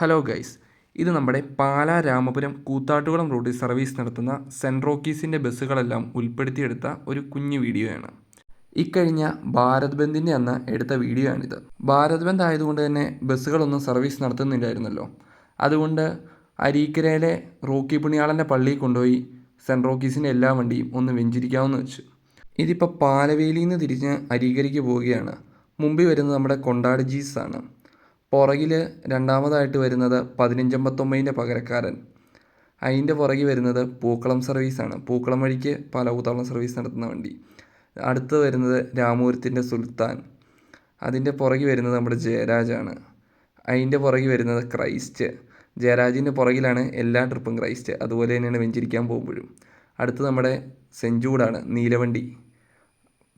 Hello guys ഇത് നമ്മുടെ പാലാ രാമപുരം കൂത്താട്ടുകുളം റോഡിൽ സർവീസ് നടത്തുന്ന സെൻട്രോക്കീസിന്റെ ബസ്സുകളെല്ലാം ഉൾപ്പെടുത്തിയെടുത്ത ഒരു കുഞ്ഞു വീഡിയോയാണ്. ഇക്കഴിഞ്ഞ ഭാരത് ബന്ദിന്റെ അന്ന് എടുത്ത വീഡിയോ ആണിത് ഭാരത് ബന്ദ് ആയതുകൊണ്ട് തന്നെ ബസ്സുകളൊന്നും സർവീസ് നടത്തുന്നില്ലായിരുന്നല്ലോ. അതുകൊണ്ട് അരീക്കരയിലെ റോക്കി പുണിയാളന്റെ പള്ളിയിൽ കൊണ്ടുപോയി സെൻട്രോക്കീസിന്റെ എല്ലാ വണ്ടിയും ഒന്ന് വെഞ്ചിരിക്കാമെന്ന് വെച്ചു. ഇതിപ്പോൾ പാലവേലിയിൽ നിന്ന് തിരിഞ്ഞ് അരീക്കരയ്ക്ക് പോവുകയാണ്. മുമ്പിൽ വരുന്നത് നമ്മുടെ കൊണ്ടാട് ജീസ് ആണ് പുറകിൽ രണ്ടാമതായിട്ട് വരുന്നത് പതിനഞ്ചമ്പത്തൊമ്പതിന്റെ പകരക്കാരൻ. അതിന്റെ പുറകിൽ വരുന്നത് പൂക്കളം സർവീസാണ്. പൂക്കളം വഴിക്ക് പല പലകൂത്താളം സർവീസ് നടത്തുന്ന വണ്ടി. അടുത്ത് വരുന്നത് രാമൂരത്തിന്റെ സുൽത്താൻ. അതിന്റെ പുറകിൽ വരുന്നത് നമ്മുടെ ജയരാജാണ്. അതിന്റെ പുറകിൽ വരുന്നത് ക്രൈസ്റ്റ്. ജയരാജിന്റെ പുറകിലാണ് എല്ലാ ട്രിപ്പും ക്രൈസ്റ്റ്. അതുപോലെ തന്നെയാണ് വെഞ്ചിരിക്കാൻ പോകുമ്പോഴും. അടുത്ത് നമ്മുടെ സെഞ്ചൂടാണ് നീലവണ്ടി.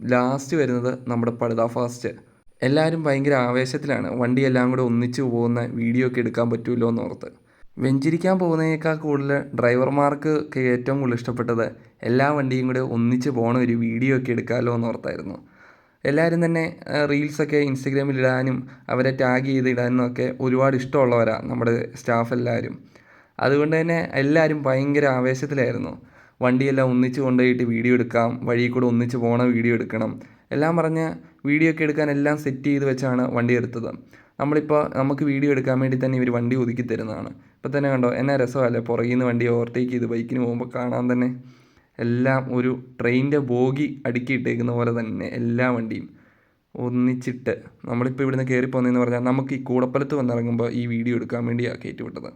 ലാസ്റ്റ് വരുന്നത് നമ്മുടെ പടുത ഫാസ്റ്റ്. എല്ലാവരും ഭയങ്കര ആവേശത്തിലാണ്. വണ്ടി എല്ലാം കൂടെ ഒന്നിച്ചു പോകുന്ന വീഡിയോ ഒക്കെ എടുക്കാൻ പറ്റുമല്ലോ എന്ന് ഓർത്ത് വെഞ്ചിരിക്കാൻ പോകുന്നതിനേക്കാൾ കൂടുതൽ ഡ്രൈവർമാർക്ക് ഏറ്റവും കൂടുതൽ ഇഷ്ടപ്പെട്ടത് എല്ലാ വണ്ടിയും കൂടെ ഒന്നിച്ച് പോകണ ഒരു വീഡിയോ ഒക്കെ എടുക്കാമല്ലോ എന്ന് ഓർത്തായിരുന്നു എല്ലാവരും തന്നെ റീൽസൊക്കെ ഇൻസ്റ്റഗ്രാമിൽ ഇടാനും അവരെ ടാഗ് ചെയ്ത് ഇടാനും ഒക്കെ ഒരുപാട് ഇഷ്ടമുള്ളവരാണ് നമ്മുടെ സ്റ്റാഫ് എല്ലാവരും അതുകൊണ്ട് തന്നെ എല്ലാവരും ഭയങ്കര ആവേശത്തിലായിരുന്നു. വണ്ടിയെല്ലാം ഒന്നിച്ച് കൊണ്ടുപോയിട്ട് വീഡിയോ എടുക്കാം വഴിയിൽ കൂടെ ഒന്നിച്ച് പോകണ വീഡിയോ എടുക്കണം എല്ലാം പറഞ്ഞ് വീഡിയോ ഒക്കെ എടുക്കാൻ എല്ലാം സെറ്റ് ചെയ്ത് വെച്ചാണ് വണ്ടി എടുത്തത്. നമ്മളിപ്പോൾ നമുക്ക് വീഡിയോ എടുക്കാൻ വേണ്ടി തന്നെ ഇവർ വണ്ടി ഒതുക്കി തരുന്നതാണ്. ഇപ്പോൾ തന്നെ കണ്ടോ എന്നാ രസമല്ലേ പുറകിൽ നിന്ന് വണ്ടി ഓവർടേക്ക് ചെയ്ത് ബൈക്കിന് പോകുമ്പോൾ കാണാൻ തന്നെ. എല്ലാം ഒരു ട്രെയിനിന്റെ ബോഗി അടുക്കിയിട്ടേക്കുന്ന പോലെ തന്നെ എല്ലാ വണ്ടിയും ഒന്നിച്ചിട്ട് നമ്മളിപ്പോൾ ഇവിടുന്ന് കയറി പോകുന്നതെന്ന് പറഞ്ഞാൽ നമുക്ക് ഈ കൂടപ്പലത്ത് വന്നിറങ്ങുമ്പോൾ ഈ വീഡിയോ എടുക്കാൻ വേണ്ടിയാണ് കയറ്റി വിട്ടത്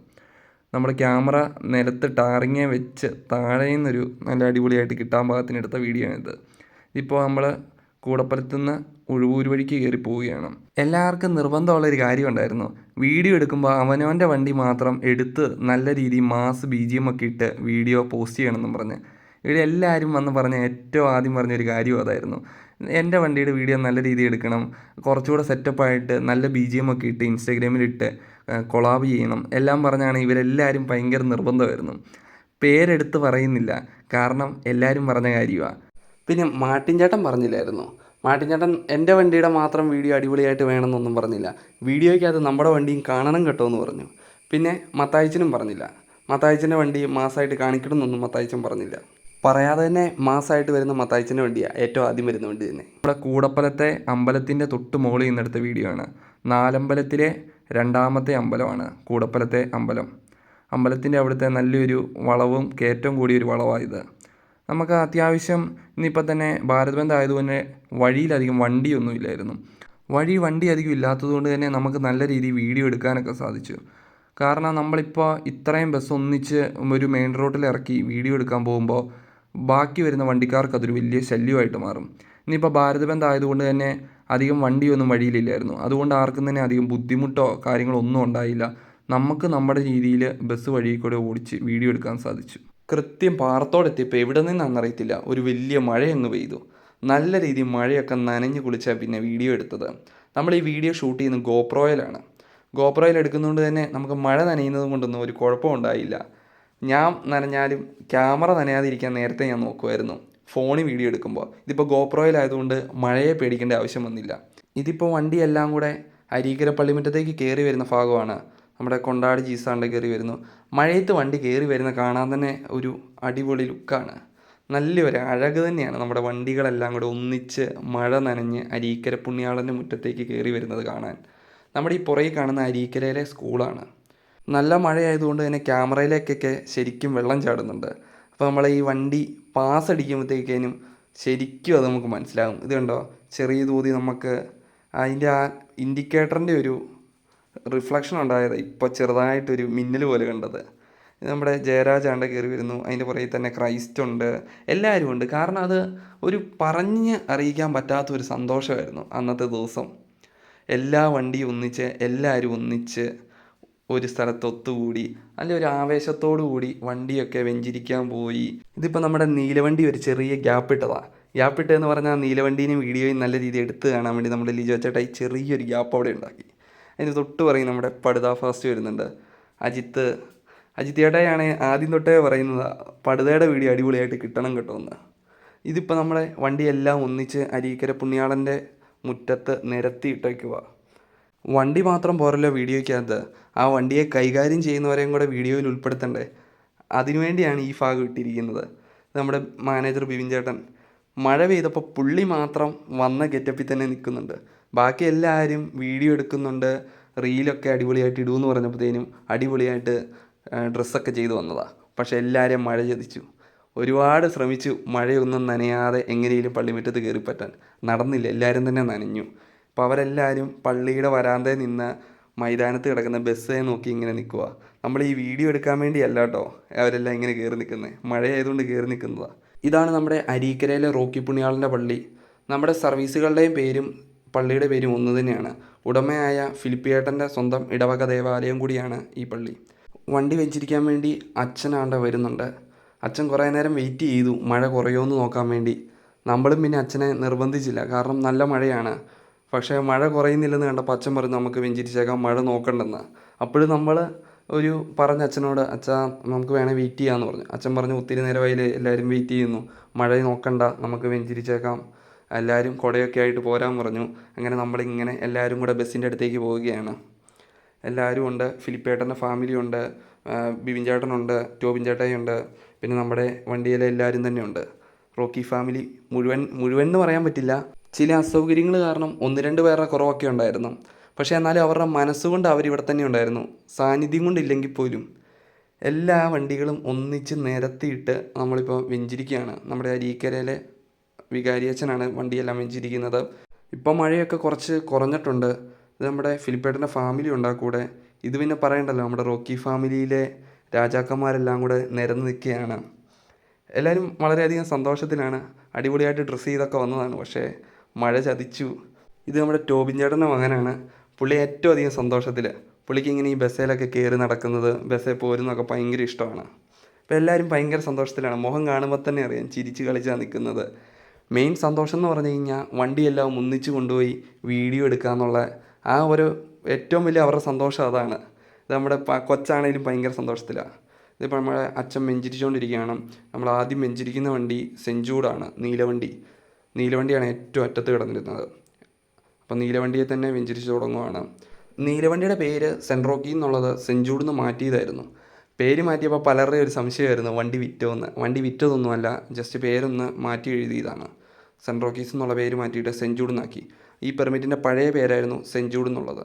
നമ്മുടെ ക്യാമറ നിലത്ത് ടാറിങ്ങെ വെച്ച് താഴെ നിന്നൊരു നല്ല അടിപൊളിയായിട്ട് കിട്ടാൻ ഭാഗത്തിന് എടുത്ത വീഡിയോ ആണിത്. ഇപ്പോൾ നമ്മൾ കൂടപ്പലത്തുനിന്ന് ഉഴുവൂർ വഴിക്ക് കയറി പോവുകയാണ്. എല്ലാവർക്കും നിർബന്ധമുള്ള ഒരു കാര്യം ഉണ്ടായിരുന്നു. വീഡിയോ എടുക്കുമ്പോൾ അവനവന്റെ വണ്ടി മാത്രം എടുത്ത് നല്ല രീതിയിൽ മാസ് ബി ജി എം ഒക്കെ ഇട്ട് വീഡിയോ പോസ്റ്റ് ചെയ്യണമെന്നും പറഞ്ഞ്. ഇവിടെ എല്ലാവരും വന്ന് പറഞ്ഞ ഏറ്റവും ആദ്യം പറഞ്ഞൊരു കാര്യം അതായിരുന്നു. എന്റെ വണ്ടിയുടെ വീഡിയോ നല്ല രീതിയിൽ എടുക്കണം. കുറച്ചുകൂടെ സെറ്റപ്പായിട്ട് നല്ല ബി ജി എം ഒക്കെ ഇട്ട് ഇൻസ്റ്റാഗ്രാമിലിട്ട് കൊളാബ് ചെയ്യണം. എല്ലാം പറഞ്ഞാണ് ഇവരെല്ലാവരും ഭയങ്കര നിർബന്ധമായിരുന്നു. പേരെടുത്ത് പറയുന്നില്ല. കാരണം എല്ലാവരും പറഞ്ഞ കാര്യമാണ് പിന്നെ മാട്ടിൻ ചേട്ടൻ പറഞ്ഞില്ലായിരുന്നു. മാട്ടിൻ ചേട്ടൻ എന്റെ വണ്ടിയുടെ മാത്രം വീഡിയോ അടിപൊളിയായിട്ട് വേണമെന്നൊന്നും പറഞ്ഞില്ല. വീഡിയോയ്ക്കകത്ത് നമ്മുടെ വണ്ടിയും കാണണം കേട്ടോ എന്ന് പറഞ്ഞു. പിന്നെ മത്തായിച്ചനും പറഞ്ഞില്ല. മത്തായിച്ചന്റെ വണ്ടി മാസമായിട്ട് കാണിക്കണമെന്നൊന്നും മത്തായിച്ചൻ പറഞ്ഞില്ല. പറയാതെ തന്നെ മാസമായിട്ട് വരുന്ന മത്തായിച്ചന്റെ വണ്ടിയാണ് ഏറ്റവും ആദ്യം വരുന്ന വണ്ടി തന്നെ. നമ്മുടെ കൂടപ്പലത്തെ അമ്പലത്തിന്റെ തൊട്ട് മുകളിൽ നിന്നെടുത്ത വീഡിയോ ആണ്. നാലമ്പലത്തിലെ രണ്ടാമത്തെ അമ്പലമാണ് കൂടപ്പലത്തെ അമ്പലം. അമ്പലത്തിന്റെ അവിടുത്തെ നല്ലൊരു വളവും കയറ്റവും കൂടിയൊരു വളവാണ് വളവാണ് നമുക്ക് അത്യാവശ്യം ഇന്നിപ്പോൾ തന്നെ ഭാരത് ബന്ദ് ആയതുകൊണ്ട് വഴിയിലധികം വണ്ടിയൊന്നും ഇല്ലായിരുന്നു. വഴി വണ്ടി അധികം ഇല്ലാത്തതുകൊണ്ട് തന്നെ നമുക്ക് നല്ല രീതിയിൽ വീഡിയോ എടുക്കാനൊക്കെ സാധിച്ചു. കാരണം നമ്മളിപ്പോൾ ഇത്രയും ബസ് ഒന്നിച്ച് ഒരു മെയിൻ റോഡിൽ ഇറക്കി വീഡിയോ എടുക്കാൻ പോകുമ്പോൾ ബാക്കി വരുന്ന വണ്ടിക്കാർക്ക് അതൊരു വലിയ ശല്യമായിട്ട് മാറും. ഇനിയിപ്പോൾ ഭാരത് ബന്ദ് ആയതുകൊണ്ട് തന്നെ അധികം വണ്ടിയൊന്നും വഴിയിലില്ലായിരുന്നു. അതുകൊണ്ട് ആർക്കും തന്നെ അധികം ബുദ്ധിമുട്ടോ കാര്യങ്ങളോ ഒന്നും ഉണ്ടായില്ല. നമുക്ക് നമ്മുടെ രീതിയിൽ ബസ് വഴി കൂടെ ഓടിച്ച് വീഡിയോ എടുക്കാൻ സാധിച്ചു. കൃത്യം പാറത്തോടെത്തിയപ്പോൾ എവിടെ നിന്നാണെന്നറിയത്തില്ല ഒരു വലിയ മഴയങ്ങ് പെയ്തു. നല്ല രീതിയിൽ മഴയൊക്കെ നനഞ്ഞു കുളിച്ചാൽ പിന്നെ വീഡിയോ എടുത്തത്. നമ്മൾ ഈ വീഡിയോ ഷൂട്ട് ചെയ്യുന്നത് ഗോപ്രോയിലാണ്. ഗോപ്രോയിൽ എടുക്കുന്നതുകൊണ്ട് തന്നെ നമുക്ക് മഴ നനയുന്നത് കൊണ്ടൊന്നും ഒരു കുഴപ്പമുണ്ടായില്ല ഞാൻ നനഞ്ഞാലും ക്യാമറ നനയാതിരിക്കാൻ നേരത്തെ ഞാൻ നോക്കുമായിരുന്നു ഫോണിൽ വീഡിയോ എടുക്കുമ്പോൾ. ഇതിപ്പോൾ ഗോപ്രോയിലായതുകൊണ്ട് മഴയെ പേടിക്കേണ്ട ആവശ്യം വന്നില്ല. ഇതിപ്പോൾ വണ്ടി എല്ലാം കൂടെ അരീക്കര പള്ളിമുറ്റത്തേക്ക് കയറി വരുന്ന ഭാഗമാണ്. നമ്മുടെ കൊണ്ടാടി ജീസാണ്ട് കയറി വരുന്നു. മഴയത്ത് വണ്ടി കയറി വരുന്ന കാണാൻ തന്നെ ഒരു അടിപൊളി ലുക്കാണ്. നല്ലൊരു അഴക് തന്നെയാണ് നമ്മുടെ വണ്ടികളെല്ലാം കൂടെ ഒന്നിച്ച് മഴ നനഞ്ഞ് അരീക്കര പുണ്യാളന്റെ മുറ്റത്തേക്ക് കയറി വരുന്നത് കാണാൻ. നമ്മുടെ ഈ പുറകിൽ കാണുന്ന അരീക്കരയിലെ സ്കൂളാണ്. നല്ല മഴയായതുകൊണ്ട് തന്നെ ക്യാമറയിലേക്കൊക്കെ ശരിക്കും വെള്ളം ചാടുന്നുണ്ട്. അപ്പോൾ നമ്മളെ ഈ വണ്ടി പാസ് അടിക്കുമ്പോഴത്തേക്കേനും ശരിക്കും അത് നമുക്ക് മനസ്സിലാകും. ഇത് കണ്ടോ? ചെറിയ തോതി നമുക്ക് അതിന്റെ ആ ഇൻഡിക്കേറ്ററിന്റെ ഒരു റിഫ്ലക്ഷൻ ഉണ്ടായത് ഇപ്പോൾ ചെറുതായിട്ടൊരു മിന്നൽ പോലെ കണ്ടത്. നമ്മുടെ ജയരാജാണ്ട് കയറി വരുന്നു. അതിന്റെ പുറകിൽ തന്നെ ക്രൈസ്റ്റ് ഉണ്ട്. എല്ലാവരും ഉണ്ട്. കാരണം അത് ഒരു പറഞ്ഞ് അറിയിക്കാൻ പറ്റാത്ത ഒരു സന്തോഷമായിരുന്നു അന്നത്തെ ദിവസം. എല്ലാ വണ്ടിയും ഒന്നിച്ച് എല്ലാവരും ഒന്നിച്ച് ഒരു സ്ഥലത്ത് ഒത്തുകൂടി നല്ല ഒരു ആവേശത്തോടു കൂടി വണ്ടിയൊക്കെ വെഞ്ചിരിക്കാൻ പോയി. ഇതിപ്പോൾ നമ്മുടെ നീലവണ്ടി ഒരു ചെറിയ ഗ്യാപ്പ് ഇട്ടതാണ് ഗ്യാപ്പ് ഇട്ടതെന്ന് പറഞ്ഞാൽ നീലവണ്ടീനെ വീഡിയോയും നല്ല രീതിയിൽ എടുത്ത് കാണാൻ വേണ്ടി നമ്മുടെ ലിജോ ചേട്ടായി ചെറിയൊരു ഗ്യാപ്പ് അവിടെ ഉണ്ടാക്കി. അതിന് തൊട്ട് പറയും നമ്മുടെ പടുത ഫാസ്റ്റ് വരുന്നുണ്ട്. അജിത്ത് അജിത്ത് ചേട്ടായാണ് ആദ്യം തൊട്ടേ പറയുന്നത് പടുതയുടെ വീഡിയോ അടിപൊളിയായിട്ട് കിട്ടണം കേട്ടോ എന്ന്. ഇതിപ്പോൾ നമ്മുടെ വണ്ടിയെല്ലാം ഒന്നിച്ച് അരീക്കര പുണ്യാളന്റെ മുറ്റത്ത് നിരത്തി ഇട്ടേക്കുക വണ്ടി മാത്രം പോരല്ലോ വീഡിയോയ്ക്കകത്ത്. ആ വണ്ടിയെ കൈകാര്യം ചെയ്യുന്നവരെയും കൂടെ വീഡിയോയിൽ ഉൾപ്പെടുത്തണ്ടേ. അതിനുവേണ്ടിയാണ് ഈ ഭാഗം ഇട്ടിരിക്കുന്നത്. നമ്മുടെ മാനേജർ ബിബിൻ ചേട്ടൻ. മഴ പെയ്തപ്പോൾ പുള്ളി മാത്രം വന്ന ഗെറ്റപ്പിൽ തന്നെ നിൽക്കുന്നുണ്ട്. ബാക്കി എല്ലാവരും വീഡിയോ എടുക്കുന്നുണ്ട്. റീലൊക്കെ അടിപൊളിയായിട്ട് ഇടുമെന്ന് പറഞ്ഞപ്പോഴത്തേനും അടിപൊളിയായിട്ട് ഡ്രസ്സൊക്കെ ചെയ്ത് വന്നതാണ് പക്ഷേ എല്ലാവരെയും മഴ ചതിച്ചു. ഒരുപാട് ശ്രമിച്ചു മഴയൊന്നും നനയാതെ എങ്ങനെയും പള്ളിമുറ്റത്ത് കയറി പറ്റാൻ നടന്നില്ല എല്ലാവരും തന്നെ നനഞ്ഞു. അപ്പോൾ അവരെല്ലാവരും പള്ളിയുടെ വരാന്തയിൽ നിന്ന് മൈതാനത്ത് കിടക്കുന്ന ബസ്സേ നോക്കി ഇങ്ങനെ നിൽക്കുക നമ്മൾ ഈ വീഡിയോ എടുക്കാൻ വേണ്ടിയല്ല കേട്ടോ അവരെല്ലാം ഇങ്ങനെ കയറി നിൽക്കുന്നത് മഴയായതുകൊണ്ട് കയറി നിൽക്കുന്നതാണ് ഇതാണ് നമ്മുടെ അരീക്കരയിലെ റോക്കി പുണ്യാളിന്റെ പള്ളി. നമ്മുടെ സർവീസുകളുടെയും പേരും പള്ളിയുടെ പേരും ഒന്ന് തന്നെയാണ്. ഉടമയായ ഫിലിപ്പിയേട്ടന്റെ സ്വന്തം ഇടവക ദേവാലയം കൂടിയാണ് ഈ പള്ളി. വണ്ടി വെച്ചിരിക്കാൻ വേണ്ടി അച്ഛനാണ്ട വരുന്നുണ്ട്. അച്ഛൻ കുറേ നേരം വെയിറ്റ് ചെയ്തു. മഴ കുറയുമെന്ന് നോക്കാൻ വേണ്ടി. നമ്മളും പിന്നെ അച്ഛനെ നിർബന്ധിച്ചില്ല. കാരണം നല്ല മഴയാണ്. പക്ഷേ മഴ കുറയുന്നില്ലെന്ന് കണ്ടപ്പോൾ അച്ഛൻ പറഞ്ഞു നമുക്ക് വെഞ്ചിരിച്ചേക്കാം. മഴ നോക്കണ്ടെന്ന്. അപ്പോഴും നമ്മൾ ഒരു പറഞ്ഞ അച്ഛനോട് അച്ഛാ നമുക്ക് വേണേൽ വെയിറ്റ് ചെയ്യാമെന്ന് പറഞ്ഞു. അച്ഛൻ പറഞ്ഞു ഒത്തിരി നേരമായി എല്ലാവരും വെയിറ്റ് ചെയ്യുന്നു. മഴ നോക്കണ്ട. നമുക്ക് വെഞ്ചിരിച്ചേക്കാം. എല്ലാവരും കുടയൊക്കെ ആയിട്ട് പോരാൻ പറഞ്ഞു. അങ്ങനെ നമ്മളിങ്ങനെ എല്ലാവരും കൂടെ ബസ്സിന്റെ അടുത്തേക്ക് പോവുകയാണ്. എല്ലാവരും ഉണ്ട്. ഫിലിപ്പേട്ടന്റെ ഫാമിലി ഉണ്ട്. ബിബിൻ ചേട്ടനുണ്ട് ടോബിൻ ചേട്ടായിയുണ്ട് പിന്നെ നമ്മുടെ വണ്ടിയിലെ എല്ലാവരും തന്നെയുണ്ട് റോക്കി ഫാമിലി മുഴുവൻ മുഴുവൻ എന്ന് പറയാൻ പറ്റില്ല. ചില അസൗകര്യങ്ങൾ കാരണം ഒന്ന് രണ്ട് പേരുടെ കുറവൊക്കെ ഉണ്ടായിരുന്നു. പക്ഷേ എന്നാലും അവരുടെ മനസ്സുകൊണ്ട് അവരിവിടെ തന്നെ ഉണ്ടായിരുന്നു. സാന്നിധ്യം കൊണ്ടില്ലെങ്കിൽ പോലും. എല്ലാ വണ്ടികളും ഒന്നിച്ച് നിരത്തിയിട്ട് നമ്മളിപ്പോൾ വെഞ്ചിരിക്കുകയാണ്. നമ്മുടെ അരീക്കരയിലെ വികാരിയച്ഛനാണ് വണ്ടിയെല്ലാം വെഞ്ചിരിക്കുന്നത് ഇപ്പം മഴയൊക്കെ കുറച്ച് കുറഞ്ഞിട്ടുണ്ട്. ഇത് നമ്മുടെ ഫിലിപ്പേട്ടന്റെ ഫാമിലി ഉണ്ട് കൂടെ. ഇത് പിന്നെ പറയണ്ടല്ലോ നമ്മുടെ റോക്കി ഫാമിലിയിലെ രാജാക്കന്മാരെല്ലാം കൂടെ നിരന്ന് നിൽക്കുകയാണ്. എല്ലാവരും വളരെയധികം സന്തോഷത്തിലാണ്. അടിപൊളിയായിട്ട് ഡ്രസ്സ് ചെയ്തൊക്കെ വന്നതാണ്. പക്ഷേ മഴ ചതിച്ചു. ഇത് നമ്മുടെ ടോബിൻ ചേട്ടന്റെ മകനാണ്. പുള്ളി ഏറ്റവും അധികം സന്തോഷത്തിൽ പുള്ളിക്ക് ഇങ്ങനെ ഈ ബസ്സിലൊക്കെ കയറി നടക്കുന്നത് ബസ്സിൽ പോരുന്നതൊക്കെ ഭയങ്കര ഇഷ്ടമാണ്. അപ്പോൾ എല്ലാവരും ഭയങ്കര സന്തോഷത്തിലാണ്. മുഖം കാണുമ്പോൾ തന്നെ അറിയാം ചിരിച്ച് കളിച്ചാണ് നിൽക്കുന്നത് മെയിൻ സന്തോഷം എന്ന് പറഞ്ഞു കഴിഞ്ഞാൽ വണ്ടിയെല്ലാം ഒന്നിച്ച് കൊണ്ടുപോയി വീഡിയോ എടുക്കുക എന്നുള്ള ആ ഒരു ഏറ്റവും വലിയ അവരുടെ സന്തോഷം അതാണ്. ഇത് നമ്മുടെ കൊച്ചാണെങ്കിലും ഭയങ്കര സന്തോഷത്തിലാണ് ഇതിപ്പോൾ നമ്മുടെ അച്ഛൻ വെഞ്ചിരിച്ചുകൊണ്ടിരിക്കുകയാണ് നമ്മൾ ആദ്യം വെഞ്ചിരിക്കുന്ന വണ്ടി സെഞ്ചൂടാണ് നീലവണ്ടി. നീലവണ്ടിയാണ് ഏറ്റവും അറ്റത്ത് കിടന്നിരുന്നത്. അപ്പോൾ നീലവണ്ടിയെ തന്നെ വെഞ്ചരിച്ച് തുടങ്ങുവാണ്. നീലവണ്ടിയുടെ പേര് സെൻട്രോക്കി എന്നുള്ളത് സെഞ്ചൂഡ് നിന്ന് മാറ്റിയതായിരുന്നു. പേര് മാറ്റിയപ്പോൾ പലരുടെയും ഒരു സംശയമായിരുന്നു വണ്ടി വിറ്റോന്ന്. വണ്ടി വിറ്റതൊന്നുമല്ല ജസ്റ്റ് പേരൊന്ന് മാറ്റി എഴുതിയതാണ്. സെൻട്രോക്കീസ് എന്നുള്ള പേര് മാറ്റിയിട്ട് സെഞ്ചൂഡ് എന്നാക്കി ഈ പെർമിറ്റിന്റെ പഴയ പേരായിരുന്നു സെഞ്ചൂഡ് എന്നുള്ളത്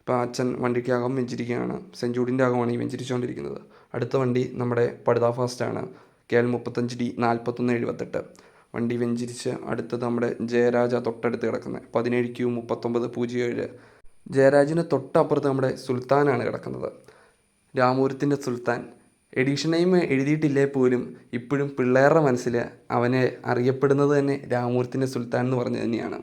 ഇപ്പോൾ അച്ഛൻ വണ്ടിക്കകം വെഞ്ചിരിക്കുകയാണ് സെഞ്ചൂഡിന്റെ അകമാണ് ഈ വെഞ്ചിരിച്ചുകൊണ്ടിരിക്കുന്നത് അടുത്ത വണ്ടി നമ്മുടെ പടുത ഫാസ്റ്റാണ്. കെ എൽ മുപ്പത്തഞ്ച് ഡി നാൽപ്പത്തൊന്ന് എഴുപത്തെട്ട്. വണ്ടി വെഞ്ചിരിച്ച് അടുത്തത് നമ്മുടെ ജയരാജ തൊട്ടടുത്ത് കിടക്കുന്നത് പതിനേഴ് ക്യൂ മുപ്പത്തൊമ്പത് പൂജ്യം ഏഴ്. ജയരാജിന് തൊട്ടപ്പുറത്ത് നമ്മുടെ സുൽത്താനാണ് കിടക്കുന്നത്. രാമൂരത്തിന്റെ സുൽത്താൻ. എഡീഷൻ നെയിം എഴുതിയിട്ടില്ലേ പോലും ഇപ്പോഴും പിള്ളേരുടെ മനസ്സിൽ അവനെ അറിയപ്പെടുന്നത് തന്നെ രാമൂരത്തിന്റെ സുൽത്താൻ എന്ന് പറഞ്ഞു തന്നെയാണ്.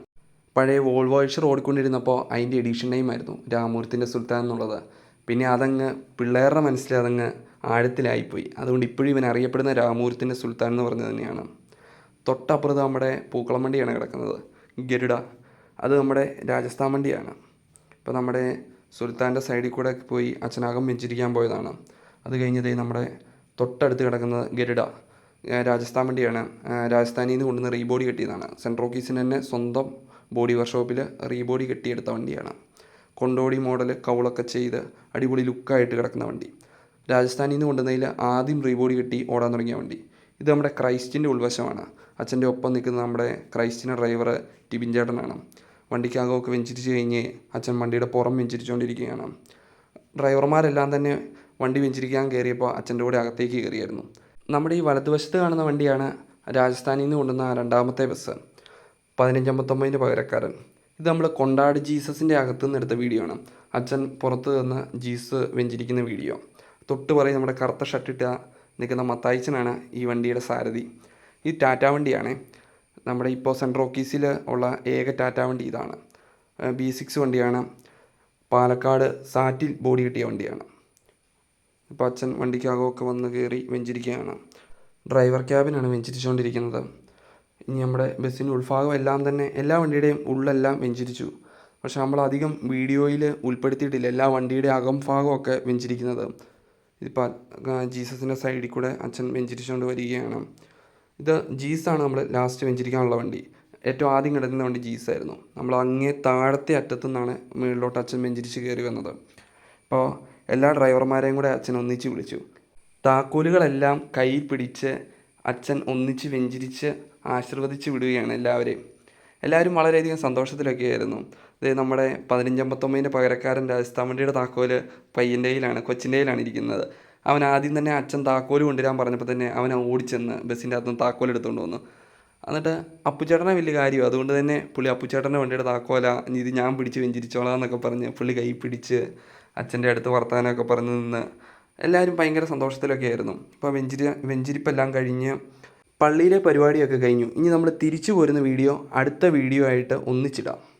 പഴയ വോൾവോയിഷർ ഓടിക്കൊണ്ടിരുന്നപ്പോൾ അതിന്റെ എഡീഷൻ നെയിം ആയിരുന്നു രാമൂരത്തിന്റെ സുൽത്താൻ എന്നുള്ളത്. പിന്നെ അതങ്ങ് പിള്ളേരുടെ മനസ്സിൽ അതങ്ങ് ആഴത്തിലായിപ്പോയി. അതുകൊണ്ട് ഇപ്പോഴും ഇവൻ അറിയപ്പെടുന്ന രാമൂരത്തിന്റെ സുൽത്താൻ എന്ന് പറഞ്ഞു തന്നെയാണ്. തൊട്ടപ്പുറത്ത് നമ്മുടെ പൂക്കളം വണ്ടിയാണ് കിടക്കുന്നത്. ഗരുഡ. അത് നമ്മുടെ രാജസ്ഥാൻ വണ്ടിയാണ്. ഇപ്പോൾ നമ്മുടെ സുൽത്താന്റെ സൈഡിൽ കൂടെ പോയി അച്ഛനാകം വെഞ്ചിരിക്കാൻ പോയതാണ്. അത് കഴിഞ്ഞതേ നമ്മുടെ തൊട്ടടുത്ത് കിടക്കുന്ന ഗരുഡ രാജസ്ഥാൻ വണ്ടിയാണ്. രാജസ്ഥാനിൽ നിന്ന് കൊണ്ടുവന്ന് റീബോഡി കെട്ടിയതാണ്. സെൻട്രോക്കീസിന് തന്നെ സ്വന്തം ബോഡി വർക്ക്ഷോപ്പിൽ റീബോഡി കെട്ടിയെടുത്ത വണ്ടിയാണ്. കൊണ്ടോടി മോഡൽ കൗളൊക്കെ ചെയ്ത് അടിപൊളി ലുക്കായിട്ട് കിടക്കുന്ന വണ്ടി. രാജസ്ഥാനിൽ നിന്ന് കൊണ്ടുവന്നതിൽ ആദ്യം റീബോഡി കെട്ടി ഓടാൻ തുടങ്ങിയ വണ്ടി. ഇത് നമ്മുടെ ക്രൈസ്റ്റിന്റെ ഉൾവശമാണ്. അച്ഛന്റെ ഒപ്പം നിൽക്കുന്ന നമ്മുടെ ക്രൈസ്റ്റിന്റെ ഡ്രൈവർ ടിബിൻ ചേട്ടനാണ്. വണ്ടിക്കകമൊക്കെ വെഞ്ചിരിച്ച് കഴിഞ്ഞ് അച്ഛൻ വണ്ടിയുടെ പുറം വെഞ്ചിരിച്ചുകൊണ്ടിരിക്കുകയാണ് ഡ്രൈവർമാരെല്ലാം തന്നെ വണ്ടി വെഞ്ചിരിക്കാൻ കയറിയപ്പോൾ അച്ഛന്റെ കൂടെ അകത്തേക്ക് കയറിയായിരുന്നു. നമ്മുടെ ഈ വലതുവശത്ത് കാണുന്ന വണ്ടിയാണ് രാജസ്ഥാനിൽ നിന്ന് കൊണ്ടുവന്ന രണ്ടാമത്തെ ബസ്. പതിനഞ്ചമ്പത്തൊമ്പതിന്റെ പകരക്കാരൻ. ഇത് നമ്മൾ കൊണ്ടാട് ജീസസിന്റെ അകത്തു നിന്ന് എടുത്ത വീഡിയോ ആണ്. അച്ഛൻ പുറത്ത് നിന്ന് ജീസസ് വെഞ്ചിരിക്കുന്ന വീഡിയോ തൊട്ട് പറയും നമ്മുടെ കറുത്ത ഷർട്ടിട്ട നിൽക്കുന്ന മത്തായിച്ചനാണ് ഈ വണ്ടിയുടെ സാരഥി. ഈ ടാറ്റ വണ്ടിയാണ്. നമ്മുടെ ഇപ്പോൾ സെൻട്രോക്കീസിൽ ഉള്ള ഏക ടാറ്റ വണ്ടി ഇതാണ്. ബി സിക്സ് വണ്ടിയാണ്. പാലക്കാട് സാറ്റിൽ ബോഡി കിട്ടിയ വണ്ടിയാണ്. ഇപ്പോൾ അച്ഛൻ വണ്ടിക്കകമൊക്കെ വന്ന് കയറി വെഞ്ചിരിക്കുകയാണ്. ഡ്രൈവർ ക്യാബിനാണ് വെഞ്ചിരിച്ചുകൊണ്ടിരിക്കുന്നത് ഇനി നമ്മുടെ ബസ്സിന്റെ ഉൾഭാഗം എല്ലാം തന്നെ എല്ലാ വണ്ടിയുടെയും ഉള്ളെല്ലാം വെഞ്ചിരിച്ചു. പക്ഷെ നമ്മൾ അധികം വീഡിയോയിൽ ഉൾപ്പെടുത്തിയിട്ടില്ല. എല്ലാ വണ്ടിയുടെ അകം ഭാഗമൊക്കെ വെഞ്ചിരിക്കുന്നത്. ഇതിപ്പോൾ ജീസസിന്റെ സൈഡിൽ കൂടെ അച്ഛൻ വെഞ്ചിരിച്ചുകൊണ്ട് വരികയാണ്. ഇത് ജീസാണ് നമ്മൾ ലാസ്റ്റ് വെഞ്ചിരിക്കാനുള്ള വണ്ടി. ഏറ്റവും ആദ്യം കിടക്കുന്ന വണ്ടി ജീസായിരുന്നു നമ്മൾ അങ്ങേ താഴത്തെ അറ്റത്തു നിന്നാണ് മുകളിലോട്ട് അച്ഛൻ വെഞ്ചിരിച്ച് കയറി വന്നത്. അപ്പോൾ എല്ലാ ഡ്രൈവർമാരെയും കൂടെ അച്ഛൻ ഒന്നിച്ച് വിളിച്ചു. താക്കോലുകളെല്ലാം കയ്യിൽ പിടിച്ച് അച്ഛൻ ഒന്നിച്ച് വെഞ്ചിരിച്ച് ആശീർവദിച്ച് വിടുകയാണ് എല്ലാവരെയും. എല്ലാവരും വളരെയധികം സന്തോഷത്തിലൊക്കെ ആയിരുന്നു. അതായത് നമ്മുടെ പതിനഞ്ചമ്പത്തൊമ്പതിന്റെ പകരക്കാരൻ രാജസ്ഥാൻ വണ്ടിയുടെ താക്കോൽ പയ്യന്റെയിലാണ് കൊച്ചിന്റെയിലാണ് ഇരിക്കുന്നത്. അവൻ ആദ്യം തന്നെ അച്ഛൻ താക്കോൽ കൊണ്ടുവരാൻ പറഞ്ഞപ്പോൾ തന്നെ അവൻ ഓടിച്ചെന്ന് ബസ്സിന്റെ അകത്തുനിന്ന് താക്കോൽ എടുത്തുകൊണ്ട് വന്നു. എന്നിട്ട് അപ്പുച്ചേട്ടനെ വലിയ കാര്യമാണ് അതുകൊണ്ട് തന്നെ പുള്ളി അപ്പുച്ചേട്ടന്റെ വണ്ടിയുടെ താക്കോല. ഇത് ഞാൻ പിടിച്ച് വെഞ്ചിരിച്ചോളാം എന്നൊക്കെ പറഞ്ഞ് പുള്ളി കൈ പിടിച്ച് അച്ഛന്റെ അടുത്ത് വർത്താനമൊക്കെ പറഞ്ഞ് നിന്ന് എല്ലാവരും ഭയങ്കര സന്തോഷത്തിലൊക്കെ ആയിരുന്നു. അപ്പോൾ വെഞ്ചിരി വെഞ്ചിരിപ്പെല്ലാം കഴിഞ്ഞ് പള്ളിയിലെ പരിപാടിയൊക്കെ കഴിഞ്ഞു. ഇനി നമ്മൾ തിരിച്ചു പോരുന്ന വീഡിയോ അടുത്ത വീഡിയോ ആയിട്ട് ഒന്നിച്ചിടാം.